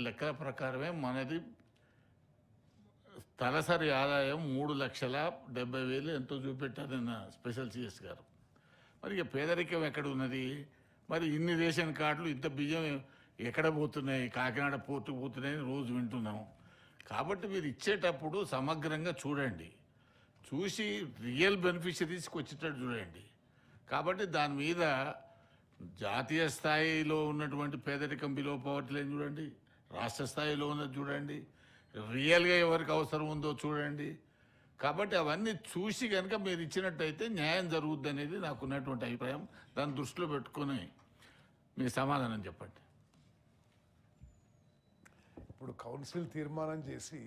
లెక్కల ప్రకారమే మనది తలసరి ఆదాయం మూడు లక్షల డెబ్బై వేలు ఎంతో చూపెట్టారు నిన్న స్పెషల్ సిఎస్ గారు. మరి ఇక పేదరికం ఎక్కడ ఉన్నది? మరి ఇన్ని రేషన్ కార్డులు ఇంత బియ్యం ఎక్కడ పోతున్నాయి? కాకినాడ పోర్టు పోతున్నాయని రోజు వింటున్నాం. కాబట్టి మీరు ఇచ్చేటప్పుడు సమగ్రంగా చూడండి. చూసి రియల్ బెనిఫిషరీస్కి వచ్చేటట్టు చూడండి. కాబట్టి దాని మీద జాతీయ స్థాయిలో ఉన్నటువంటి పేదరికం బిలో పవర్టీ లేని చూడండి. రాష్ట్ర స్థాయిలో ఉన్నది చూడండి. రియల్గా ఎవరికి అవసరం ఉందో చూడండి. కాబట్టి అవన్నీ చూసి కనుక మీరు ఇచ్చినట్టయితే న్యాయం జరుగుద్ది అనేది నాకు ఉన్నటువంటి అభిప్రాయం. దాన్ని దృష్టిలో పెట్టుకొని మీ సమాధానం చెప్పండి. ఇప్పుడు కౌన్సిల్ తీర్మానం చేసి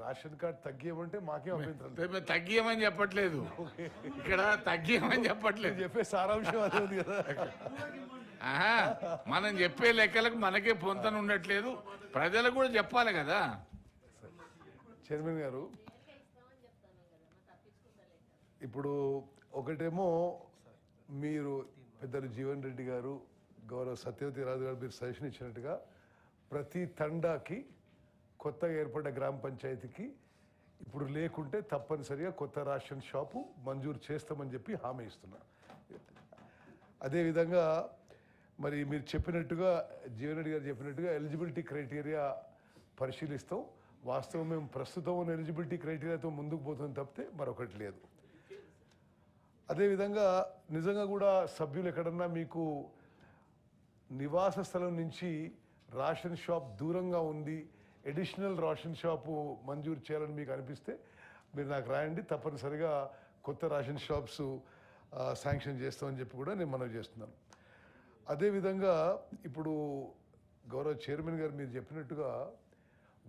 రేషన్ కార్డ్ తగ్గియమంటే మాకేం అభ్యంతరం తగ్గియమని చెప్పట్లేదు. ఇక్కడ తగ్గియమని చెప్పట్లేదు. చెప్పే సారాంశం అదే ఉంది కదా. ఆహా మనం చెప్పే లెక్కలకు మనకే పొంతన ఉండట్లేదు. ప్రజలకు కూడా చెప్పాలి కదా. చైర్మన్ గారు ఇప్పుడు ఒకటేమో మీరు పెద్దలు జీవన్ రెడ్డి గారు గౌరవ సత్యవతి రాజు గారు మీరు సజెషన్ ఇచ్చినట్టుగా ప్రతి తండాకి కొత్తగా ఏర్పడ్డ గ్రామ పంచాయతీకి ఇప్పుడు లేకుంటే తప్పనిసరిగా కొత్త రేషన్ షాపు మంజూరు చేస్తామని చెప్పి హామీ ఇస్తున్నా. అదేవిధంగా మరి మీరు చెప్పినట్టుగా జీవన్ రెడ్డి గారు చెప్పినట్టుగా ఎలిజిబిలిటీ క్రైటీరియా పరిశీలిస్తాం. వాస్తవం మేము ప్రస్తుతం ఉన్న ఎలిజిబిలిటీ క్రైటీరియాతో ముందుకు పోతుంది తప్పితే మరొకటి లేదు. అదేవిధంగా నిజంగా కూడా సభ్యులు ఎక్కడన్నా మీకు నివాస స్థలం నుంచి రేషన్ షాప్ దూరంగా ఉంది ఎడిషనల్ రేషన్ షాపు మంజూరు చేయాలని మీకు అనిపిస్తే మీరు నాకు రాయండి. తప్పనిసరిగా కొత్త రేషన్ షాప్స్ శాంక్షన్ చేస్తామని చెప్పి కూడా నేను మనవి చేస్తున్నాను. అదేవిధంగా ఇప్పుడు గౌరవ చైర్మన్ గారు మీరు చెప్పినట్టుగా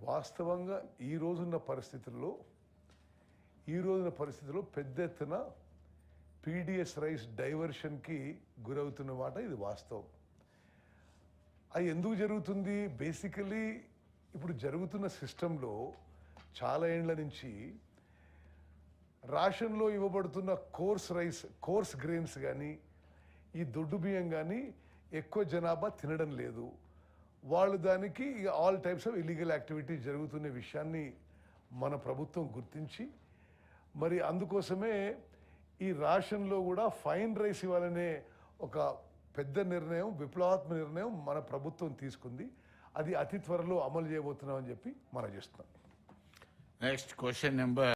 వాస్తవంగా ఈ రోజున్న పరిస్థితుల్లో ఈ రోజున పరిస్థితుల్లో పెద్ద ఎత్తున పీడిఎస్ రైస్ డైవర్షన్కి గురవుతున్న మాట ఇది వాస్తవం. అది ఎందుకు జరుగుతుంది? బేసికలీ ఇప్పుడు జరుగుతున్న సిస్టంలో చాలా ఏండ్ల నుంచి రాషన్లో ఇవ్వబడుతున్న కోర్స్ రైస్ కోర్స్ గ్రెయిన్స్ కానీ ఈ దొడ్డు బియ్యం కానీ ఎక్కువ జనాభా తినడం లేదు. వాళ్ళు దానికి all types of illegal activity జరుగుతున్న విషయాన్ని మన ప్రభుత్వం గుర్తించి మరి అందుకోసమే ఈ రేషన్లో కూడా ఫైన్ రైస్ ఇవ్వాలనే ఒక పెద్ద నిర్ణయం విప్లవాత్మక నిర్ణయం మన ప్రభుత్వం తీసుకుంది. అది అతి త్వరలో అమలు చేయబోతున్నామని చెప్పి మనం చేస్తున్నాం. Next question number